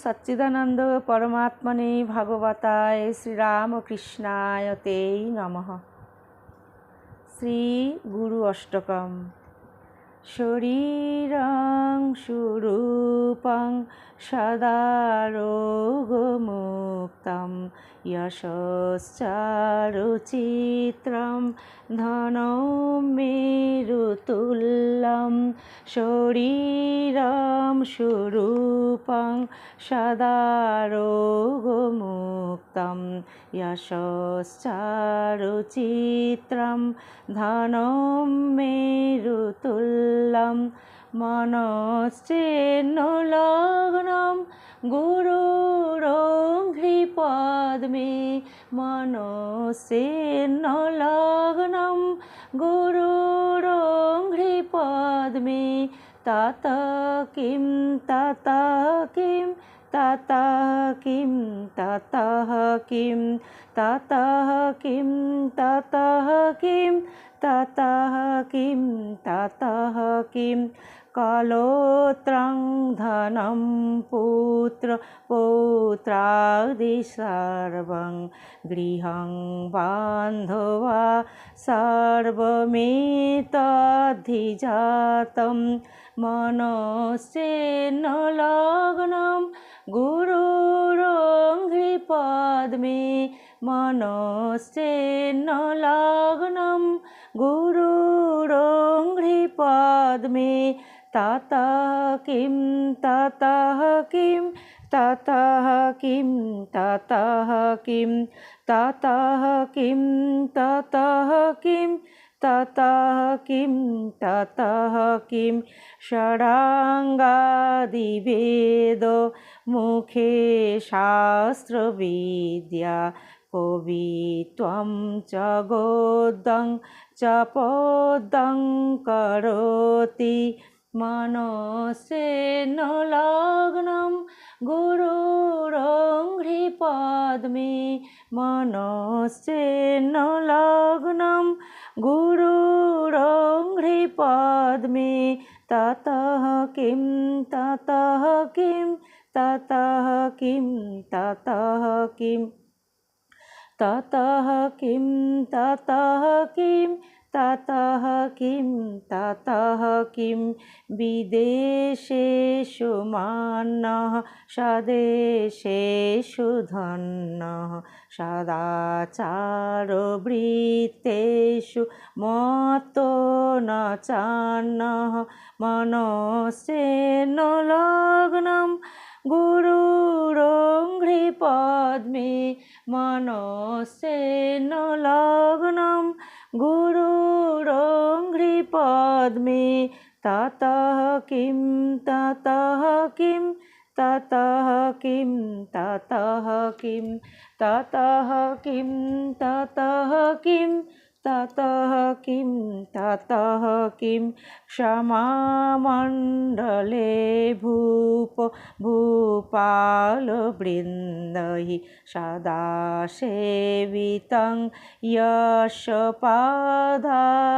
সচ্চিদানন্দ পরমাত্মনে ভগবতায় শ্রীরামকৃষ্ণায় তেই নম শ্রী গুরু অষ্টকম শরীরং সুরূপং সদারোগমুক্তম যশশ্চারুচিত্রম ধনৌমেরুতুল্যম শরীরম সুরূপং সদারোগমুক্তম যশশ্চারুচিত্রম ধনৌমেরুতুল্যম বল্লম মনশ্চিহ্ন লগ্নম গুরুরঘ্রিপদ্মে মনশ্চিহ্ন লগ্নম গুরুরঘ্রিপদ্মে তত কিম তত কিম ततः किं ततः किं ततः किं ततः किं ततः किं ततः किं कलोत्रं धनं पुत्र पौत्रादि सर्वं गृहं बान्धवा सर्वमेतद्धिजातं मनश्चेन्नलग्नं गुरुरोङ्घ्रिपद्मे পদ্মে তাতা কিম তাতা কিম তাতা কিম তাতা কিম তাতা কিম তাতা কিম তাতা কিম তাতা কিম ষড়াঙ্গাদিবেদ মুখে শাস্ত্রবিদ্যা কবি ত্বম জগোদং চ পদং করতি মনসেন লগ্নম গুরুরংঘ্রি পদ্মে মনসেন লগ্নম গুরুরংঘ্রি পদ্মে ততঃ কিম ততঃ কিম ততঃ কিম ততঃ কিম তাতাহ কিম তাতাহ কিম তাতাহ কিম তাতাহ কিম। বিদেশেষু মান্ন স্বদেশেষু ধন্য সদাচারবৃত্তেষু মত ন চান্ন মনশ্রেণ লগ্নম গুরুরোঘ্রি পদ্মে মনসেন লগ্নম গুরুরোঘ্রি পদ্মে ততঃ কিম ততঃ কিম ততঃ কিম ততঃ কিম ততঃ কিম ততঃ কিম। ততঃ কিম ততঃ কিম। ক্ষমামণ্ডলে ভূপ ভূপালবৃন্দহি সদা সেবিতং। যশ পাধারবিন্দম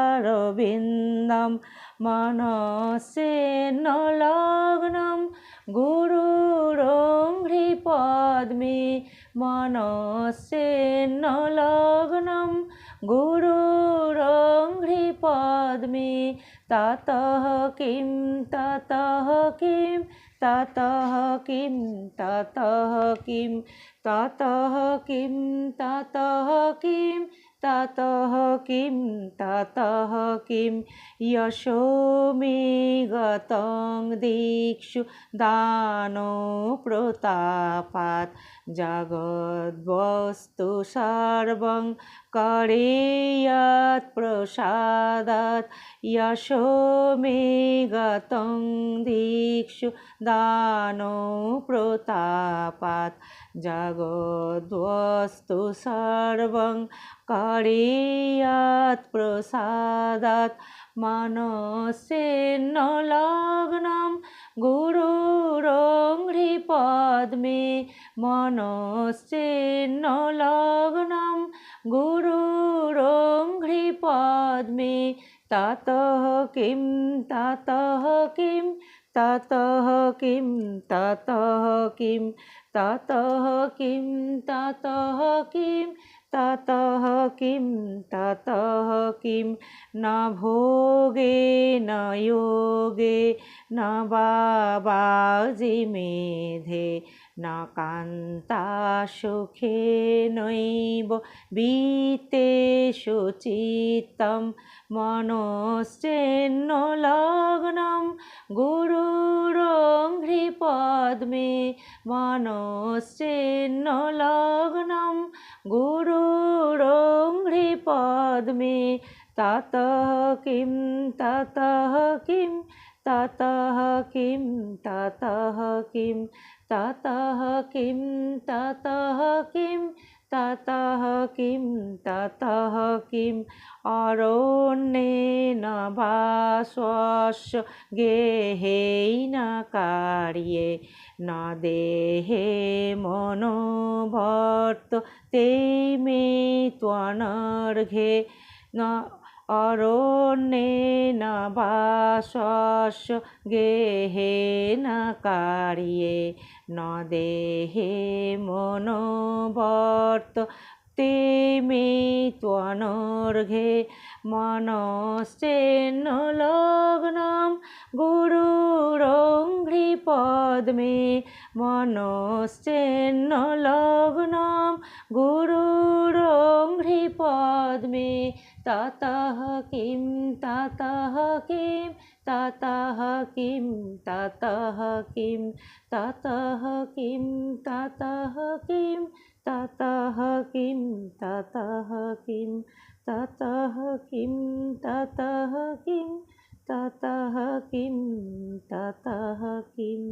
মনসেন লগ্নম গুরুরঙ্ঘ্রিপদ্মে মনসেন লগ্নম গুরু পদ্মে ততহ কিম ততহ কিম ততহ কিম ততহ কিম ততহ কিম ততহ কিম ততহ কিম ততহ কিম। যশোমি গতং দিক্ষু দান প্রতাপাত। জগদ্বস্তু সর্বং করেয়ত প্রসাদাত যশোমি গতং দিক্ষু দান প্রতাপাত। জাগদ্বস্তু সর্বং করিয়াত প্রসাদাত মানসেন্ন লগ্নম গুরুরংহৃপদ্মে লগ্ন গুরু গুরুরংহৃপদ্মে তাত কিং তাত কিং ततः किं ततः किं ततः किं ततः किं ततः किं ततः किं न भोगे न योगे न बाबाजिमेधे না কান্তা সুখে নৈব বিতে সুচিতম মনশ্চেন্ন লগ্নম গুরুরঘ্রি পদ্মে মনশ্চেন্ন লগ্নম গুরুরঘ্রি পদ্মে তত কিম তত কিম তত কিম তত কিম তাতাহ কিম তাতাহ কিম তাতাহ কিম তাতাহ কিম। অরণ্যে নভাস্য গেহেই না কারিয়ে। ন দেহে মনোভর্ত তেই মে ত্বনর্ঘে। ন অরণ্যে না বাস গেহে না কারিয়ে, ন দেহে মনোবর্ত তে মে ত্বনর্ঘে মনশ্চেন্ন লগ্নম গুরুরংঘ্রি পদ্মে, মনশ্চেন্ন লগ্নম গুরু পদ্মে তাতাহ কিম তাতাহ কিম তাতাহ কিম তাতাহ কিম তাতাহ কিম তাতাহ কিম তাতাহ কিম তাতাহ কিম তাতাহ কিম তাতাহ কিম ततः किं ततः কিম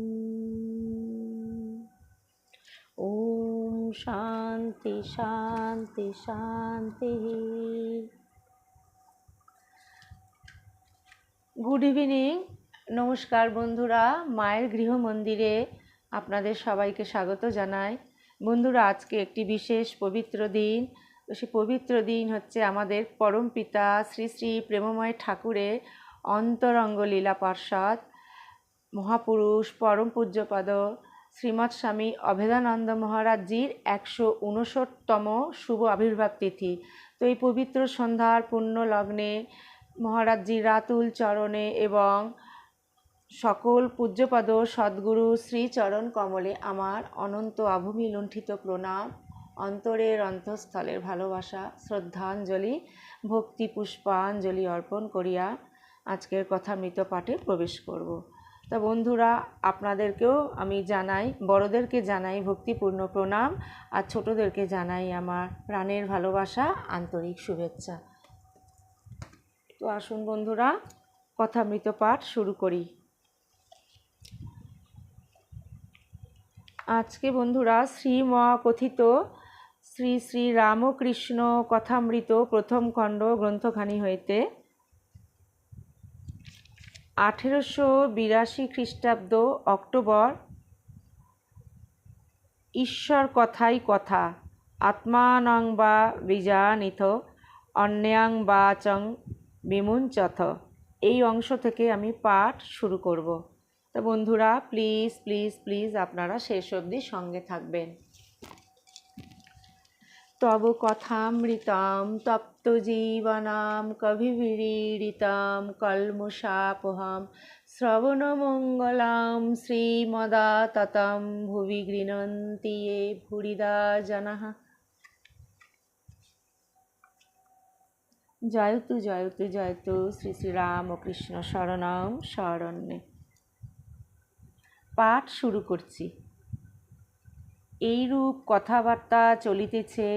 ॐ शान्ति शान्ति शान्तिः গুড ইভিনিং নমস্কার বন্ধুরা মায়ের গৃহ মন্দিরে আপনাদের সবাইকে স্বাগত জানাই বন্ধুরা আজকে একটি বিশেষ পবিত্র দিন তো সে পবিত্র দিন হচ্ছে আমাদের পরম পিতা শ্রী শ্রী প্রেমময় ঠাকুরের অন্তরঙ্গ লীলা পার্ষদ মহাপুরুষ পরম পূজ্যপদ শ্রীমৎ স্বামী অভেদানন্দ মহারাজজির একশো উনষট্টম শুভ আবির্ভাব তিথি। তো এই পবিত্র সন্ধ্যার পুণ্য লগ্নে মহারাজজির রাতুল চরণে এবং সকল পূজ্যপদ সদ্গুরু শ্রীচরণ কমলে আমার অনন্ত আভূমি লুণ্ঠিত প্রণাম অন্তরের অন্তঃস্থলের ভালোবাসা, শ্রদ্ধাঞ্জলি, ভক্তি পুষ্পাঞ্জলি অর্পণ করিয়া আজকের কথা মৃত পাঠে প্রবেশ করব। তা বন্ধুরা, আপনাদেরকেও আমি জানাই, বড়দেরকে জানাই ভক্তিপূর্ণ প্রণাম আর ছোটদেরকে জানাই আমার প্রাণের ভালোবাসা, আন্তরিক শুভেচ্ছা। তো আসুন বন্ধুরা, কথামৃত পাঠ শুরু করি। আজকে বন্ধুরা শ্রী মহাকথিত শ্রী শ্রী রামকৃষ্ণ কথামৃত প্রথম খণ্ড গ্রন্থখানি হইতে আঠেরোশো বিরাশি খ্রিস্টাব্দ অক্টোবর। ঈশ্বর কথাই কথা, আত্মানং বা বীজানিথ অন্যাং বা চং বিমুঞ্চথ। এই অংশ থেকে আমি পাঠ শুরু করব। তো বন্ধুরা প্লিজ প্লিজ প্লিজ আপনারা শেষ অবধি সঙ্গে থাকবেন। তব কথামৃতম, তপ্ত জীবনাম কবিবিড়িতাম কলমুষাপহম, শ্রবণমঙ্গলাম শ্রীমদাততম, ভুবি গৃণন্তি ये ভুরিদা জনঃ জয়তু জয়তু জয়তু, শ্রী শ্রীরামকৃষ্ণ শরণম, শরণ্যে। পাঠ শুরু করছি। এইরূপ কথাবার্তা চলিতেছে,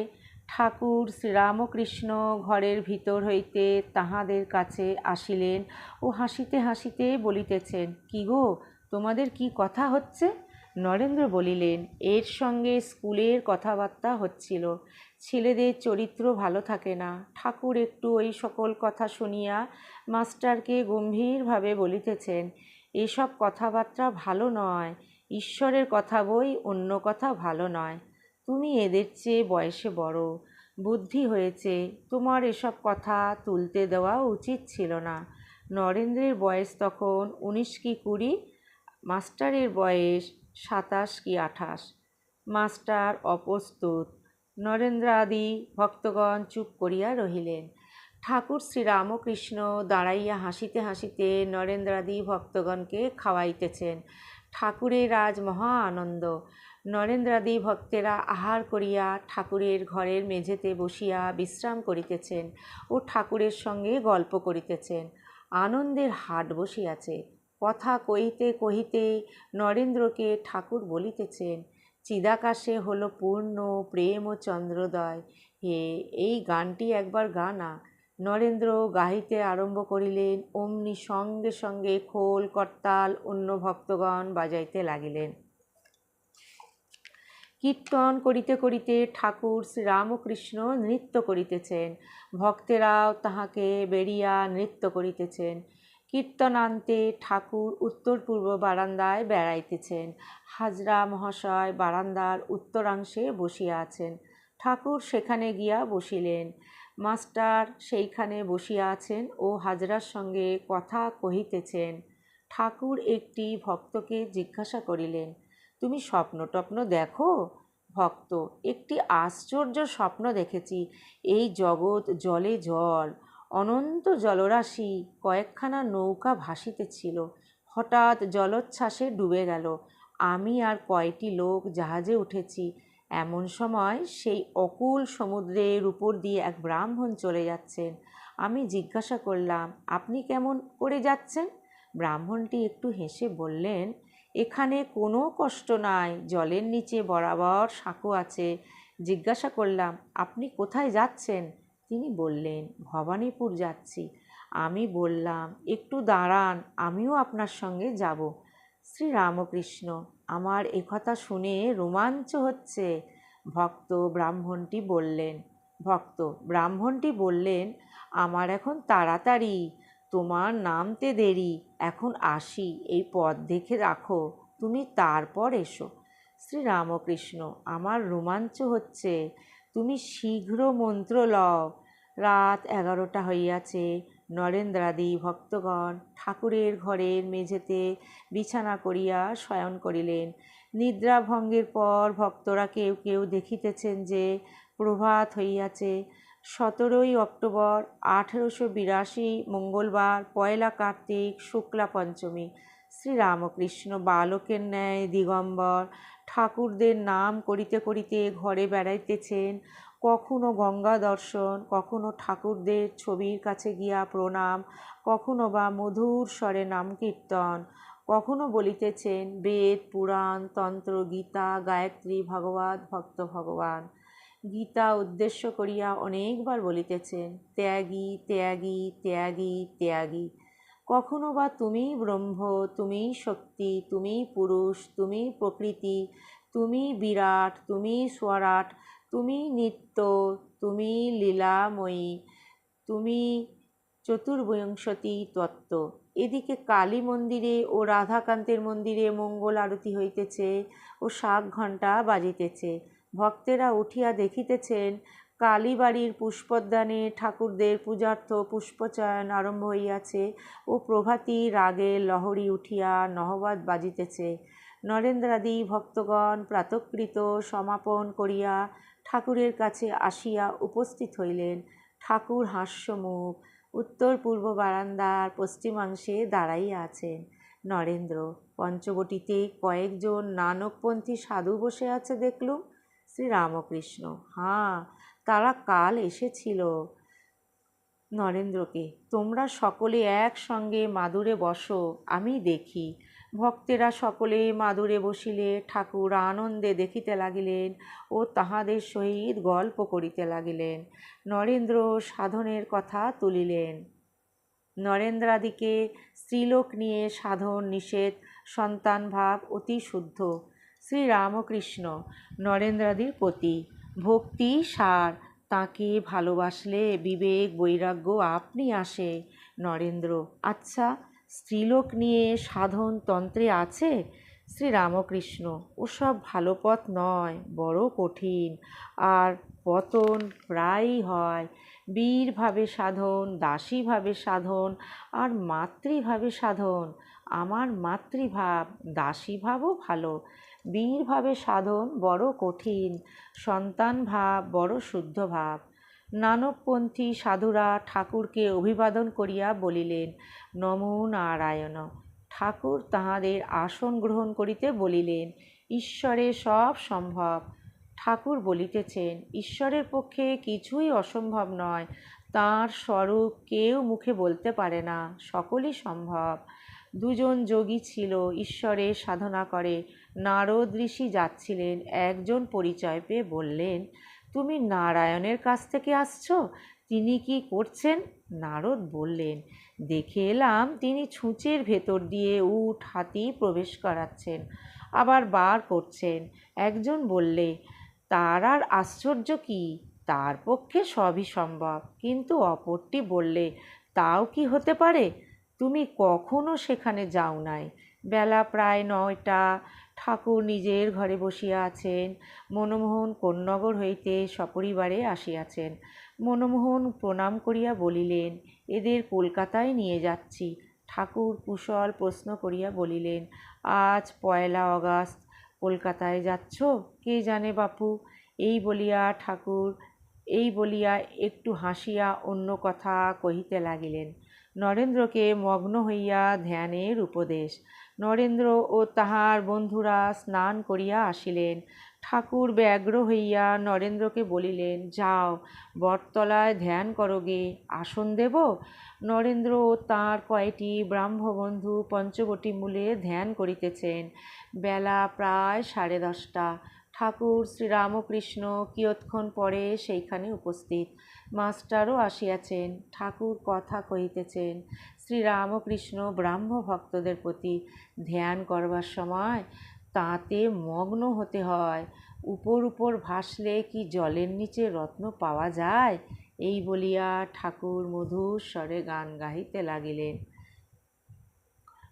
ঠাকুর শ্রীরামকৃষ্ণ ঘরের ভিতর হইতে তাহাদের কাছে আসিলেন ও হাসিতে হাসিতে বলিতেছেন, কি গো, তোমাদের কি কথা হচ্ছে? নরেন্দ্র বলিলেন, এর সঙ্গে স্কুলের কথাবার্তা হচ্ছিল। ছেলেদের চরিত্র ভালো থাকে না। ঠাকুর একটু ওই সকল কথা শুনিয়া মাস্টারকে গম্ভীরভাবে বলিতেছেন, এসব কথাবার্তা ভালো নয়। ঈশ্বরের কথা বই, অন্য কথা ভালো নয়। তুমি এদের চেয়ে বয়সে বড়। বুদ্ধি হয়েছে, তোমার এসব কথা তুলতে দেওয়া উচিত ছিল না। নরেন্দ্রের বয়স তখন উনিশ কি কুড়ি? মাস্টারের বয়স সাতাশ কি আঠাশ? মাস্টার অপ্রস্তুত। নরেন্দ্রাদি ভক্তগণ চুপ করিয়া রহিলেন। ঠাকুর শ্রীরামকৃষ্ণ দাঁড়াইয়া হাসিতে হাসিতে নরেন্দ্রাদি ভক্তগণকে খাওয়াইতেছেন। ঠাকুরের আজ মহা আনন্দ। নরেন্দ্রাদি ভক্তেরা আহার করিয়া ঠাকুরের ঘরের মেঝেতে বসিয়া বিশ্রাম করিতেছেন ও ঠাকুরের সঙ্গে গল্প করিতেছেন। আনন্দের হাট বসিয়াছে। কথা কহিতে কহিতে নরেন্দ্রকে ঠাকুর বলিতেছেন, চিদাকাশে হলো পূর্ণ প্রেম ও চন্দ্রোদয়। হে, এই গানটি একবার গানা। নরেন্দ্র গাহিতে আরম্ভ করিলেন, অমনি সঙ্গে সঙ্গে খোল, করতাল অন্য ভক্তগণ বাজাইতে লাগিলেন। কীর্তন করিতে করিতে ঠাকুর শ্রীরামকৃষ্ণ নৃত্য করিতেছেন, ভক্তেরাও তাহাকে বেরিয়া নৃত্য করিতেছেন। কীর্তনান্তে ঠাকুর উত্তর পূর্ব বারান্দায় বেড়াইতেছেন, হাজরা মহাশয় বারান্দার উত্তরাংশে বসিয়া আছেন। ঠাকুর সেখানে গিয়া বসিলেন। মাস্টার সেইখানে বসিয়া আছেন ও হাজরার সঙ্গে কথা কহিতেছেন। ঠাকুর একটি ভক্তকে জিজ্ঞাসা করিলেন, তুমি স্বপ্ন টপ্ন দেখো? ভক্ত, একটি আশ্চর্য স্বপ্ন দেখেছি। এই জগৎ জলে জল, অনন্ত জলরাশি, কয়েকখানা নৌকা ভাসিতেছিল। হঠাৎ জলোচ্ছ্বাসে ডুবে গেল। আমি আর কয়টি লোক জাহাজে উঠেছি। এমন সময় সেই অকুল সমুদ্রের উপর দিয়ে এক ব্রাহ্মণ চলে যাচ্ছেন। আমি জিজ্ঞাসা করলাম, আপনি কেমন করে যাচ্ছেন? ব্রাহ্মণটি একটু হেসে বললেন, এখানে কোনো কষ্ট নাই, জলের নিচে বরাবর সাঁকো আছে। জিজ্ঞাসা করলাম, আপনি কোথায় যাচ্ছেন? তিনি বললেন, ভবানীপুর যাচ্ছি। আমি বললাম, একটু দাঁড়ান, আমিও আপনার সঙ্গে যাব। শ্রী রামকৃষ্ণ আমার একথা শুনে রোমাঞ্চ হচ্ছে। ভক্ত ব্রাহ্মণটি বললেন, ভক্ত ব্রাহ্মণটি বললেন, আমার এখন তাড়াতাড়ি, তোমার নামতে দেরি, এখন আসি, এই পথ দেখে রাখো, তুমি তারপর এসো। শ্রী রামকৃষ্ণ আমার রোমাঞ্চ হচ্ছে, তুমি শীঘ্র মন্ত্র লও। রাত এগারোটা হইয়াছে নরেন্দ্রাদি ভক্তগণ ঠাকুরের ঘরের মেঝেতে বিছানা করিয়া শয়ন করিলেন। নিদ্রাভঙ্গের পর ভক্তরা কেউ কেউ দেখিতেছেন যে প্রভাত হইয়াছে। সতেরোই অক্টোবর আঠেরোশো বিরাশি মঙ্গলবার, পয়লা কার্তিক, শুক্লা পঞ্চমী। শ্রীরামকৃষ্ণ বালকের ন্যায় দিগম্বর ঠাকুরদের নাম করিতে করিতে ঘরে বেড়াইতেছেন। কখনো গঙ্গা দর্শন, কখনো ঠাকুরদের ছবির কাছে গিয়া প্রণাম, কখনো বা মধুর স্বরে নাম কীর্তন, কখনো বলিতেছেন বেদ, পুরাণ, তন্ত্র, গীতা, গায়ত্রী, ভগবত, ভক্ত ভগবান। গীতা উদ্দেশ্য করিয়া অনেকবার বলিতেছেন, ত্যাগী ত্যাগী ত্যাগী ত্যাগী। কখনো বা তুমি ব্রহ্ম তুমি শক্তি তুমি পুরুষ তুমি প্রকৃতি তুমি বিরাট তুমি স্বরাট তুমি নিত্য, তুমি লীলাময়ী, তুমি চতুর্বিংশতি তত্ত্ব। এদিকে কালী মন্দিরে ও রাধাকান্তের মন্দিরে মঙ্গল আরতি হইতেছে ও শাক ঘণ্টা বাজিতেছে। ভক্তেরা উঠিয়া দেখিতেছেন কালীবাড়ির পুষ্পোদ্যানে ঠাকুরদের পূজার্থ পুষ্পচয়ন আরম্ভ হইয়াছে ও প্রভাতী রাগে লহরী উঠিয়া নহবাদ বাজিতেছে। নরেন্দ্রাদি ভক্তগণ প্রাতকৃত সমাপন করিয়া ঠাকুরের কাছে আসিয়া উপস্থিত হইলেন। ঠাকুর হাস্যমুখ, উত্তর পূর্ব বারান্দার পশ্চিমাংশে দাঁড়াইয়া আছেন। নরেন্দ্র, পঞ্চবটিতে কয়েকজন নানকপন্থী সাধু বসে আছে দেখলুম? শ্রীরামকৃষ্ণ, হাঁ, তারা কাল এসেছিল। নরেন্দ্রকে, তোমরা সকলে একসঙ্গে মাদুরে বসো আমি দেখি। ভক্তেরা সকলে মাদুরে বসিলে ঠাকুর আনন্দে দেখিতে লাগিলেন ও তাহাদের সহিত গল্প করিতে লাগিলেন। নরেন্দ্র সাধনের কথা তুলিলেন। নরেন্দ্রাদিকে স্ত্রীলোক নিয়ে সাধন নিষেধ সন্তান ভাব অতি শুদ্ধ। শ্রীরামকৃষ্ণ, নরেন্দ্রাদির প্রতি ভক্তি সার, তাকে ভালোবাসলে বিবেক বৈরাগ্য আপনি আসে। নরেন্দ্র আচ্ছা স্ত্রীলোক নিয়ে সাধন তন্ত্রে আছে? শ্রীরামকৃষ্ণ, ওসব ভালো পথ নয়, বড় কঠিন। আর পতন প্রায়ই হয়। বীরভাবে সাধন, দাসীভাবে সাধন, আর মাতৃভাবে সাধন। আমার মাতৃভাব, দাসীভাবও ভালো। বীরভাবে সাধন বড় কঠিন। সন্তান ভাব বড় শুদ্ধ ভাব নানকপন্থী সাধুরা ঠাকুরকে অভিবাদন করিয়া বলিলেন, নমো নারায়ণ। ঠাকুর তাহাদের আসন গ্রহণ করিতে বলিলেন, ঈশ্বরে সব সম্ভব। ঠাকুর বলিতেছেন, ঈশ্বরের পক্ষে কিছুই অসম্ভব নয়। তাঁর স্বরূপ কেউ মুখে বলতে পারে না, সকলই সম্ভব। দুজন যোগী ছিল ঈশ্বরের সাধনা করে। নারদ ঋষি যাচ্ছিলেন, একজন পরিচয় পেয়ে বললেন তুমি নারায়ণের কাছ থেকে আসছো? তিনি কি করছেন? নারদ বললেন, দেখে এলাম তিনি ছুঁচের ভেতর দিয়ে উঠ হাতি প্রবেশ করাচ্ছেন, আবার বার করছেন। একজন বললে, তার আর আশ্চর্য কি? তার পক্ষে সবই সম্ভব। কিন্তু অপরটি বললে, তাও কি হতে পারে? তুমি কখনো সেখানে যাও নাই। বেলা প্রায় নয়টা ঠাকুর নিজের ঘরে বসিয়া আছেন, মনমোহন কোন্নগর হইতে সপরিবারে আসিয়াছেন। মনমোহন প্রণাম করিয়া বলিলেন, এদের কলকাতায় নিয়ে যাচ্ছি। ঠাকুর কুশল প্রশ্ন করিয়া বলিলেন, আজ পয়লা অগাস্ট, কলকাতায় যাচ্ছ? কে জানে বাপু? এই বলিয়া ঠাকুর, এই বলিয়া একটু হাসিয়া অন্য কথা কহিতে লাগিলেন। নরেন্দ্রকে মগ্ন হইয়া ধ্যানের উপদেশ নরেন্দ্র ও তাহার বন্ধুরা স্নান করিয়া আসিলেন। ঠাকুর ব্যগ্র হইয়া নরেন্দ্রকে বলিলেন, যাও, বটতলায় ধ্যান করোগে আসন দেব? নরেন্দ্র ও তাঁর কয়টি ব্রাহ্মবন্ধু পঞ্চবটি মূলে ধ্যান করিতেছেন। বেলা প্রায় সাড়ে দশটা। ঠাকুর শ্রীরামকৃষ্ণ কিয়ৎক্ষণ পরে সেইখানে উপস্থিত। মাস্টারও আসিয়াছেন। ঠাকুর কথা কহিতেছেন শ্রীরামকৃষ্ণ ব্রাহ্ম ভক্তদের প্রতি ধ্যান করবার সময় তাতে মগ্ন হতে হয়। উপর উপর ভাসলে কি জলের নিচে রত্ন পাওয়া যায়? এই বলিয়া ঠাকুর মধুর স্বরে গান গাহিতে লাগিলেন।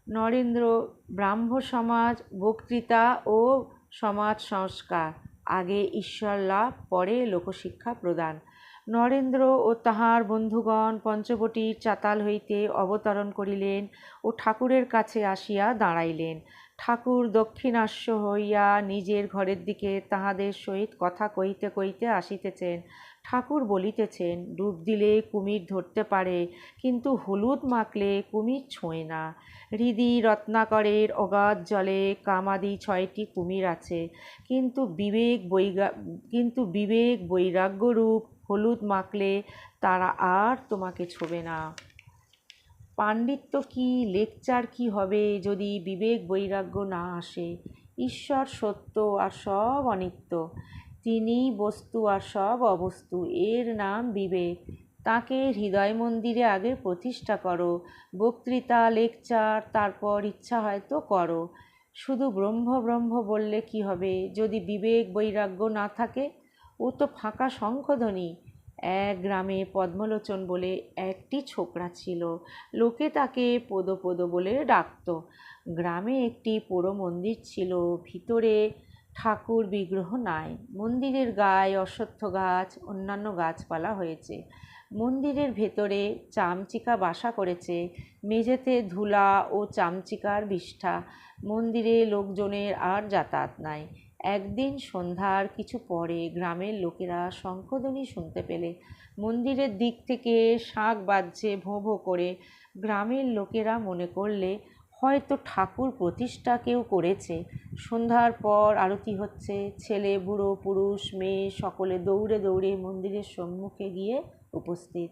নরেন্দ্র, ব্রাহ্ম সমাজ, বক্তৃতা ও সমাজ সংস্কার, আগে ঈশ্বর লাভ, পরে লোকশিক্ষা প্রদান। নরেন্দ্র ও তাহার বন্ধুগণ পঞ্চবটির চাতাল হইতে অবতরণ করিলেন ও ঠাকুরের কাছে আসিয়া দাঁড়াইলেন। ঠাকুর দক্ষিণাস্য হইয়া নিজের ঘরের দিকে তাহাদের সহিত কথা কইতে কইতে আসিতেছেন। ঠাকুর বলিতেছেন, ডুব দিলে কুমির ধরতে পারে, কিন্তু হলুদ মাখলে কুমির ছোঁয় না। হৃদি রত্নাকরের অগাধ জলে কামাদি ছয়টি কুমির আছে, কিন্তু বিবেক বৈগা, কিন্তু বিবেক বৈরাগ্যরূপ হলুদ মাখলে তারা আর তোমাকে ছোবে না। পাণ্ডিত্য কি, লেকচার কি হবে যদি বিবেক বৈরাগ্য না আসে? ঈশ্বর সত্য আর সব অনিত্য, তিনি বস্তু আর সব অবস্তু, এর নাম বিবেক। তাকে হৃদয় মন্দিরে আগে প্রতিষ্ঠা করো, বক্তৃতা, লেকচার, তারপর ইচ্ছা হয়তো করো। শুধু ব্রহ্ম ব্রহ্ম বললে কি হবে? যদি বিবেক বৈরাগ্য না থাকে ও তো ফাঁকা শঙ্খধ্বনি এক গ্রামে পদ্মলোচন বলে একটি ছোকরা ছিল। লোকে তাকে পদ পদ বলে ডাকত। গ্রামে একটি পোড়ো মন্দির ছিল। ভিতরে ঠাকুর বিগ্রহ নাই। মন্দিরের গায়ে অশ্বত্থ গাছ, অন্যান্য গাছপালা হয়েছে। মন্দিরের ভেতরে চামচিকা বাসা করেছে। মেঝেতে ধুলা ও চামচিকার বিষ্ঠা। মন্দিরে লোকজনের আর যাতায়াত নাই। একদিন সন্ধ্যার কিছু পরে গ্রামের লোকেরা শঙ্খধ্বনি শুনতে পেলে। মন্দিরের দিক থেকে শাঁখ বাজছে, ভোঁ ভোঁ করে। গ্রামের লোকেরা মনে করলে, হয়তো ঠাকুর প্রতিষ্ঠা কেউ করেছে। সন্ধ্যার পর আরতি হচ্ছে। ছেলে, বুড়ো, পুরুষ, মেয়ে সকলে দৌড়ে দৌড়ে মন্দিরের সম্মুখে গিয়ে উপস্থিত।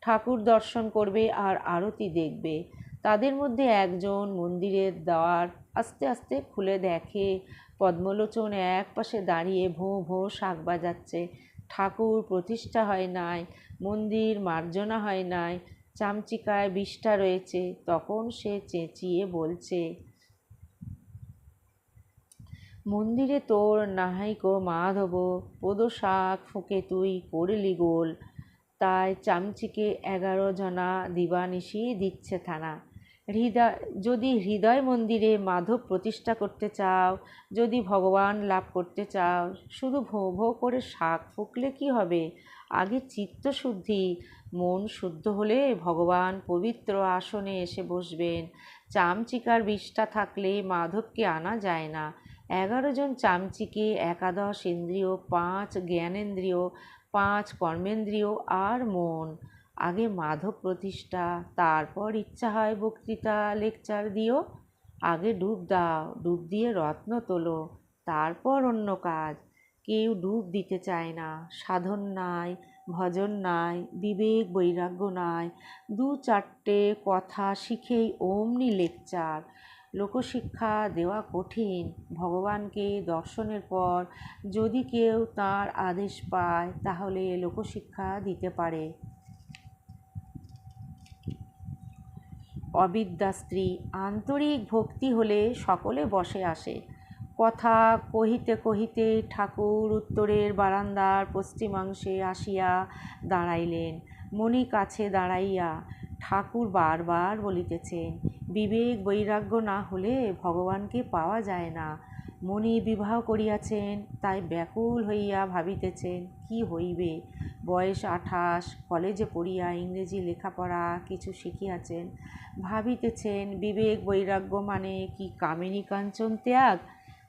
ঠাকুর দর্শন করবে আর আরতি দেখবে। তাদের মধ্যে একজন মন্দিরের দ্বার আস্তে আস্তে খুলে দেখে। পদ্মলোচন এক পাশে দাঁড়িয়ে ভোঁ ভোঁ শাক বাজাচ্ছে। ঠাকুর প্রতিষ্ঠা হয় নাই, মন্দির মার্জনা হয় নাই, চামচিকায় বিষ্ঠা রয়েছে, তখন সে চেঁচিয়ে বলছে, মন্দিরে তোর নাহাই নাহাইকো মাধব শাক ফুঁকে তুই করলি গোল। তাই চামচিকে এগারো জনা দিবানিশি দিচ্ছে থানা। হৃদয়, যদি হৃদয় মন্দিরে মাধব প্রতিষ্ঠা করতে চাও, যদি ভগবান লাভ করতে চাও, শুধু ভোঁ ভোঁ করে শাক ফুকলে কি হবে? আগে চিত্তশুদ্ধি মন শুদ্ধ হলে ভগবান পবিত্র আসনে এসে বসবেন। চামচিকার বিষটা থাকলে মাধবকে আনা যায় না। এগারো জন চামচিকে একাদশ ইন্দ্রিয়, পাঁচ জ্ঞানেন্দ্রিয়, পাঁচ কর্মেন্দ্রিয় আর মন। আগে মাধব প্রতিষ্ঠা, তারপর ইচ্ছা হয় বক্তৃতা, লেকচার দিও। আগে ডুব দাও, ডুব দিয়ে রত্ন তোলো, তারপর অন্য কাজ। কেউ ডুব দিতে চায় না, সাধন নাই, ভজন নাই, বিবেক বৈরাগ্য নাই। দু চারটে কথা শিখেই অমনি লেকচার। লোকশিক্ষা দেওয়া কঠিন, ভগবানকে দর্শনের পর যদি কেউ তার আদেশ পায়, তাহলে লোকশিক্ষা দিতে পারে। অবিদ্যা স্ত্রী আন্তরিক ভক্তি হলে সকলে বসে আসে। কথা কহিতে কহিতে ঠাকুর উত্তরের বারান্দার পশ্চিমাংশে আসিয়া দাঁড়াইলেন। মণি কাছে দাঁড়াইয়া ঠাকুর বারবার বলিতেছেন, বিবেক বৈরাগ্য না হলে ভগবানকে পাওয়া যায় না। মণি বিবাহ করিয়াছেন, তাই ব্যাকুল হইয়া ভাবিতেছেন, কি হইবে? বয়স আঠাশ, কলেজে পড়িয়া ইংরেজি লেখাপড়া কিছু শিখিয়াছেন, ভাবিতেছেন বিবেক বৈরাগ্য মানে কি কামিনী কাঞ্চন ত্যাগ?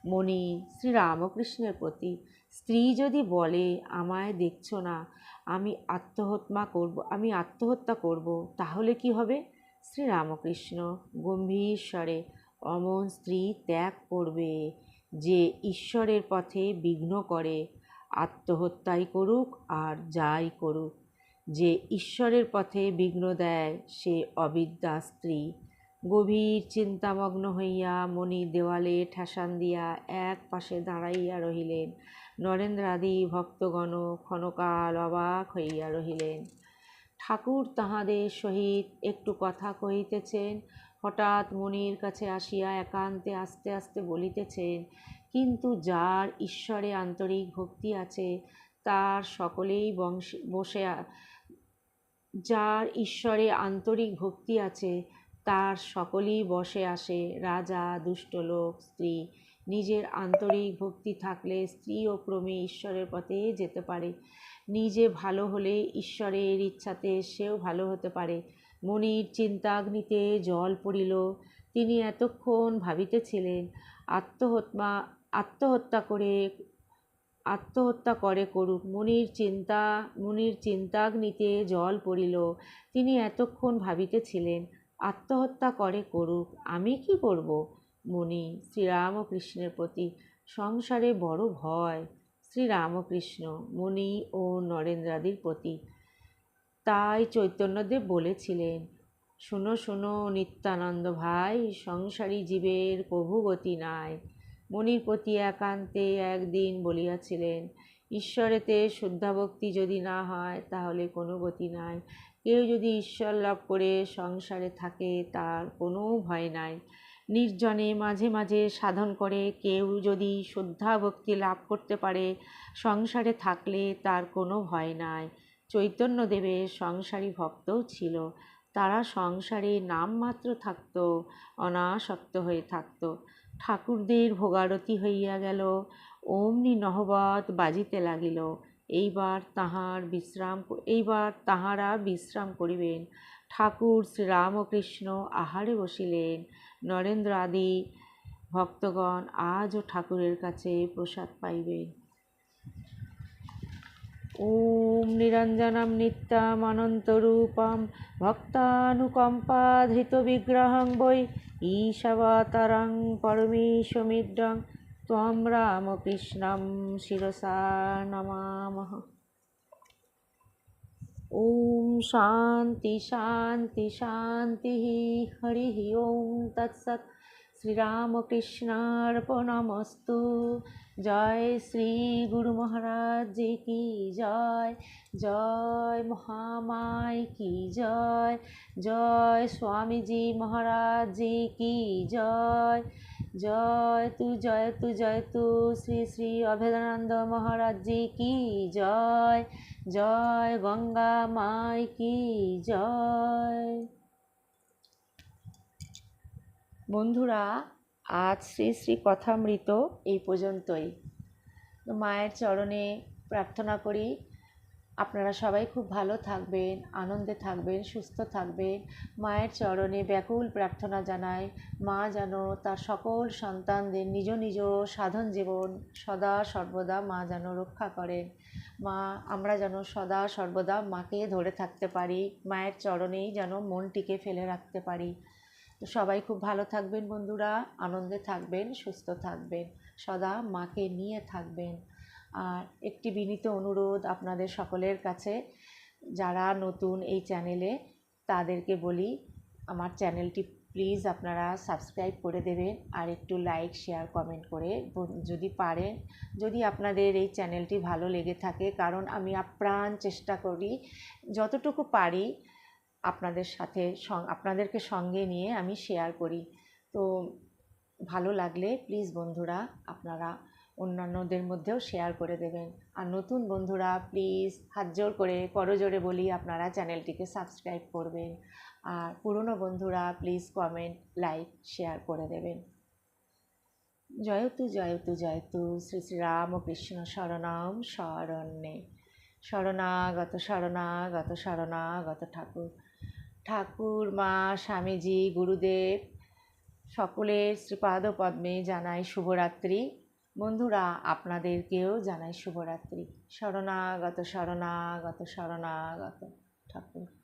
মণি, শ্রীরামকৃষ্ণের প্রতি, স্ত্রী যদি বলে, আমায় দেখছ না, আমি আত্মহত্যা করব, আমি আত্মহত্যা করব, তাহলে কি হবে? শ্রীরামকৃষ্ণ গম্ভীর স্বরে, অমন স্ত্রী ত্যাগ করবে যে ঈশ্বরের পথে বিঘ্ন করে আত্মহত্যাই করুক আর যাই করুক। যে ঈশ্বরের পথে বিঘ্ন দেয়, সে অবিদ্যা স্ত্রী। গভীর চিন্তামগ্ন হইয়া মণি দেওয়ালে ঠেসান দিয়া এক পাশে দাঁড়াইয়া রহিলেন। নরেন্দ্রাদি ভক্তগণ ক্ষণকাল অবাক হইয়া রহিলেন। ঠাকুর তাহাদের সহিত একটু কথা কহিতেছেন। হঠাৎ মনির কাছে আসিয়া একান্তে আস্তে আস্তে বলিতেছেন কিন্তু যার ঈশ্বরে আন্তরিক ভক্তি আছে, তার সকলেই বংশ, বসে যার ঈশ্বরে আন্তরিক ভক্তি আছে, তার সকলেই বসে আসে। রাজা দুষ্টলোক স্ত্রী, নিজের আন্তরিক ভক্তি থাকলে স্ত্রী ও ক্রমে ঈশ্বরের পথে যেতে পারে। নিজে ভালো হলে ঈশ্বরের ইচ্ছাতে সেও ভালো হতে পারে। মনির চিন্তাগ্নিতে জল পড়িল, তিনি এতক্ষণ ভাবিতেছিলেন, আত্মহত্যা আত্মহত্যা করে আত্মহত্যা করে করুক। মুনির চিন্তা, মুনির চিন্তাগ্নিতে জল পড়িল। তিনি এতক্ষণ ভাবিতেছিলেন, আত্মহত্যা করে করুক, আমি কি করব? মুনি শ্রীরামকৃষ্ণের প্রতি সংসারে বড় ভয়। শ্রীরামকৃষ্ণ, মুনি ও নরেন্দ্রাদির প্রতি তাই চৈতন্যদেব বলেছিলেন, শুনো শুনো নিত্যানন্দ ভাই, সংসারী জীবের প্রভুগতি নাই। মনির প্রতি একান্তে একদিন বলিয়াছিলেন, ঈশ্বরেতে শুদ্ধাভক্তি যদি না হয়, তাহলে কোনো গতি নাই। কেউ যদি ঈশ্বর লাভ করে সংসারে থাকে, তার কোনো ভয় নাই। নির্জনে মাঝে মাঝে সাধন করে, কেউ যদি শুদ্ধা ভক্তি লাভ করতে পারে, সংসারে থাকলে তার কোনো ভয় নাই। চৈতন্যদেবের সংসারী ভক্তও ছিল। তারা সংসারে নামমাত্র থাকত, অনাসক্ত হয়ে থাকত। ঠাকুরদের ভোগারতি হইয়া গেল। অমনি নহবত বাজিতে লাগিল। এইবার তাহার বিশ্রাম এইবার তাহারা বিশ্রাম করিবেন। ঠাকুর শ্রীরামকৃষ্ণ আহারে বসিলেন। নরেন্দ্র আদি ভক্তগণ আজও ঠাকুরের কাছে প্রসাদ পাইবেন। ॐ निरञ्जनं नित्यम् अनन्तरूपं भक्तानुकम्पाधृतविग्रहं वै ईशवतरं परमेशमिद्रं त्वं रामकृष्णं शिरसा नमामः ॐ शान्ति शान्ति शान्तिः हरिः ॐ तत्सत् श्रीरामकृष्णार्पणमस्तु জয় শ্রী গুরু মহারাজ কি জয় জয় মহামায় কি জয় জয় স্বামীজি মহারাজ কি জয় জয় তু জয় তু জয় তু, শ্রী শ্রী অভেদানন্দ মহারাজ কি জয় জয় গঙ্গা মায় কি জয়। বন্ধুরা আজ শ্রী শ্রী কথামৃত এই পর্যন্তই। মায়ের চরণে প্রার্থনা করি, আপনারা সবাই খুব ভালো থাকবেন, আনন্দে থাকবেন, সুস্থ থাকবেন। মায়ের চরণে ব্যাকুল প্রার্থনা জানাই, মা যেন তার সকল সন্তানদের নিজ নিজ সাধন জীবন সদা সর্বদা মা যেন রক্ষা করেন। মা, আমরা যেন সদা সর্বদা মাকে ধরে থাকতে পারি, মায়ের চরণেই যেন মনটিকে ফেলে রাখতে পারি। তো সবাই খুব ভালো থাকবেন বন্ধুরা, আনন্দে থাকবেন, সুস্থ থাকবেন, সদা মাকে নিয়ে থাকবেন। আর একটি বিনীত অনুরোধ আপনাদের সকলের কাছে, যারা নতুন এই চ্যানেলে, তাদেরকে বলি, আমার চ্যানেলটি প্লিজ আপনারা সাবস্ক্রাইব করে দেবেন আর একটু লাইক, শেয়ার, কমেন্ট করে যদি পারেন, যদি আপনাদের এই চ্যানেলটি ভালো লেগে থাকে, কারণ আমি আপ্রাণ চেষ্টা করি, যতটুকু পারি আপনাদের সাথে আপনাদেরকে সঙ্গে নিয়ে আমি শেয়ার করি। তো ভালো লাগলে প্লিজ বন্ধুরা আপনারা অন্যান্যদের মধ্যেও শেয়ার করে দেবেন। আর নতুন বন্ধুরা প্লিজ হাত জোর করে করজোরে বলি আপনারা চ্যানেলটিকে সাবস্ক্রাইব করবেন। আর পুরনো বন্ধুরা প্লিজ কমেন্ট লাইক শেয়ার করে দেবেন। জয়তু জয়তু জয়তু, শ্রী শ্রী কৃষ্ণ শরণাম শরণ্যে। শরণাগত শরণাগত শরণাগত ঠাকুর। ঠাকুর, মা, স্বামীজি, গুরুদেব সকলের শ্রীপাদ পদ্মে জানাই শুভরাত্রি। বন্ধুরা, আপনাদেরকেও জানাই শুভরাত্রি। শরণাগত শরণাগত শরণাগত ঠাকুর।